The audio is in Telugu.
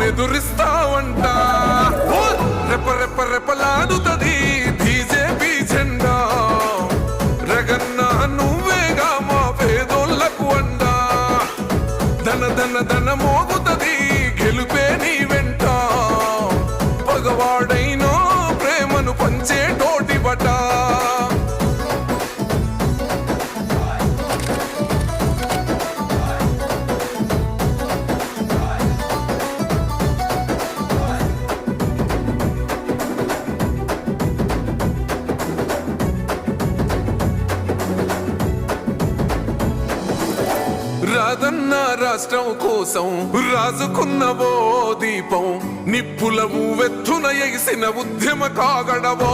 ఎదురిస్తావంట. ఓ! రెప రెప రెపలాడుతది బీజేపీ జెండా. రగన్న నువ్వేగా మా పేదోళ్ళకు అండా. ధన ధన ధన మోగుతుంది గెలుపే నీ వెంట. పగవాడైనా ప్రేమను పంచేటోటి బట. కాదన్న రాష్ట్రం కోసం రాజుకున్నవో దీపం నిప్పుల వెత్తున ఎగిసిన ఉద్యమ కాగడవో?